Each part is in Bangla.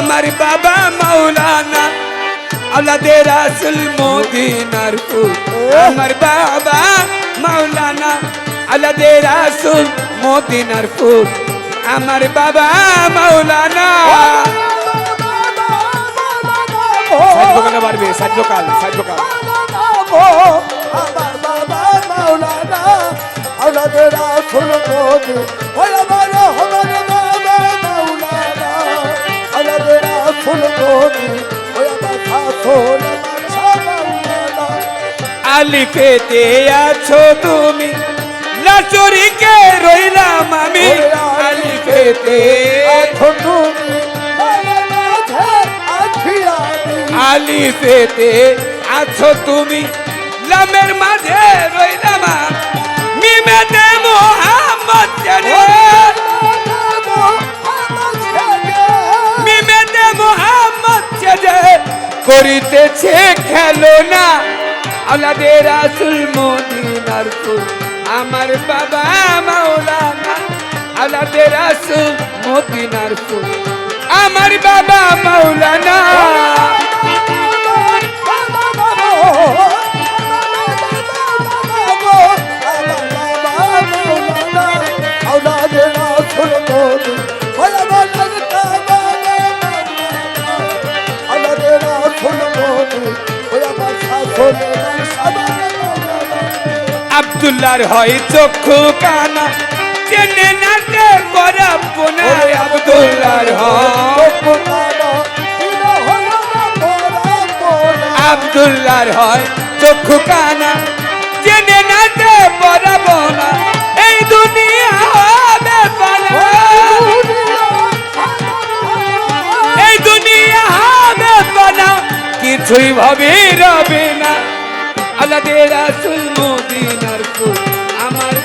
আমার বাবা মৌলানা আউলাদে রাসুল মদিনার ফুল আমার বাবা মৌলানা আউলাদে রাসুল মদিনার ফুল আমার বাবা মৌলানা সাজবকানা পারবে সাজবকাল সাজবকাল আমার বাবা মৌলানা আউলাদে রাসুল মদিনার আলিফেতে আছো তুমি। লাচুরিকে রইলাম আমি। আলিফেতে আছো তুমি। আলিফেতে আছো তুমি। লামের মাঝে রইলাম। মিমেতে মোহাম্মদ জানে। মিমেতে মোহাম্মদ জানে। করিতেছে খেলো না আলাদে রাসুল মদিনার আমার বাবা মাওলানা আলাদে রাসুল মদিনার আমার বাবা মাওলানা আব্দুল্লাহর হয় চক্ষু কানা। চেনে নাতে বরাব না আব্দুল্লাহর হয় আব্দুল্লাহর হয় চক্ষু কানা। চেনে নাতে বরাব না এই দুনিয়া হবে পালা এই দুনিয়া হবে পালা কিছুই ভাবে রবে না। আলাদে রাসুল মদিনার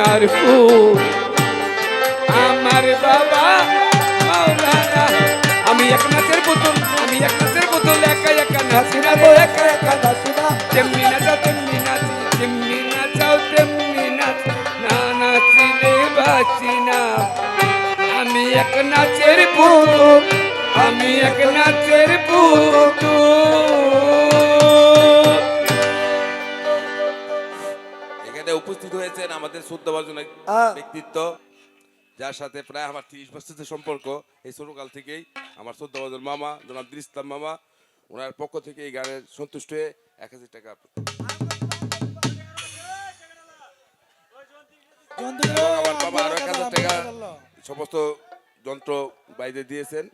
মদিনার ফুল। আমার বাবা মাওলানা, আমি এক নাচের পুতুল, আমি এক নাচের পুতুল, একা একা নাচি না গো, একা একা নাচি না। যেমনি নাচাও, তেমনি নাচি, যেমনি নাচাও, তেমনি নাচ। না নাচিলে বাঁচি না। আমি এক নাচের পুতুল, আমি এক নাচের পুতুল। এখানে উপস্থিত হয়েছেন আমাদের শ্রদ্ধাভাজন এক হ্যাঁ। ব্যক্তিত্ব যার সাথে প্রায় আমার তিরিশ বছরের সম্পর্ক এই ছোটকাল থেকেই আমার শ্রদ্ধাভাজন মামা জনাব ইসলাম মামা ওনার পক্ষ থেকে এই গানের সন্তুষ্ট হয়ে এক হাজার টাকা আমার বাবা আরও এক হাজার টাকা সমস্ত যন্ত্র বাইরে দিয়েছেন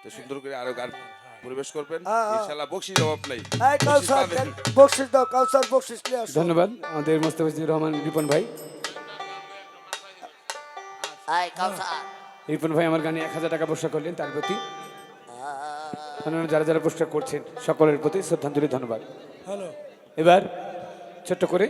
তো সুন্দর করে আরও গান পরিবেশ করবেন। হ্যাঁ, হ্যাঁ। ইনশাল্লাহ বকশিস অভাব নাই। এই কাউসার বকশিস দাও কাউসার বকশিস নিয়ে আসো। ধন্যবাদ। আমাদের মোস্তাফিজুর রহমান রিপন ভাই। হাই কাউসার। রিপন ভাই আমার গানে এক হাজার টাকা পুরস্কার করলেন তার প্রতি। অন্যান্য যারা যারা পুরস্কার করছেন সকলের প্রতি শ্রদ্ধাঞ্জলি ধন্যবাদ। এবার ছোট্ট করে